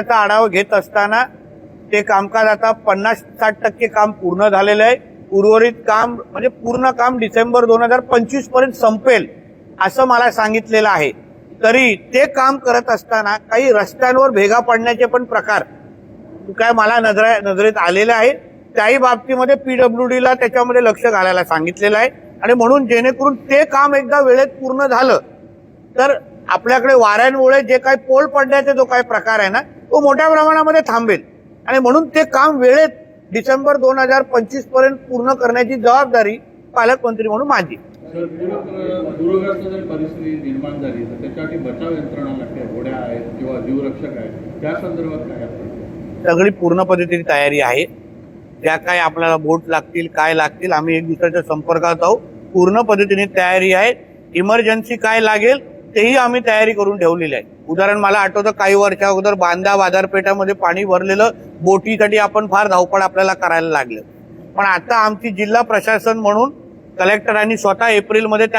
त्याचा आढावा घेत असताना ते कामकाज आता पन्नास साठ टक्के काम पूर्ण झालेलं आहे. उर्वरित काम म्हणजे पूर्ण काम डिसेंबर दोन हजार पंचवीसपर्यंत संपेल असं मला सांगितलेलं आहे. तरी ते काम करत असताना काही रस्त्यांवर भेगा पडण्याचे पण प्रकार काय मला नजरा नजरेत आलेले आहे त्याही बाबतीमध्ये पीडब्ल्यू ला त्याच्यामध्ये लक्ष घालायला सांगितलेलं आहे. आणि म्हणून जेणेकरून ते काम एकदा वेळेत पूर्ण झालं तर आपल्याकडे वाऱ्यांमुळे जे काही पोल पडण्याचे जो काही प्रकार आहे ना तो मोठ्या प्रमाणामध्ये थांबेल. आणि म्हणून ते काम वेळेत डिसेंबर दोन हजार पंचवीसपर्यंत पूर्ण करण्याची जबाबदारी पालकमंत्री म्हणून माझी. सर पूर पूरग्रस्त जर परिस्थिती निर्माण झाली तर त्याच्यासाठी बचाव यंत्रणा लागते घोड्या आहेत किंवा जीवरक्षक आहेत त्या संदर्भात काय आपण सगळी पूर्ण पद्धतीने तयारी आहे. ज्या काय आपल्याला बोट लागतील काय लागतील आम्ही एक दुसऱ्याच्या संपर्कात आहोत. पूर्ण पद्धतीने तयारी आहे. इमर्जन्सी काय लागेल तेही आम्ही तयारी करून ठेवलेली आहे. उदाहरण मला आठवतं काही वर्षा अगोदर बांधा बाजारपेठामध्ये पाणी भरलेलं बोटीसाठी आपण फार धावपळ आपल्याला करायला लागलं. पण आता आमची जिल्हा प्रशासन म्हणून कलेक्टरांनी स्वतः एप्रिलमध्ये त्या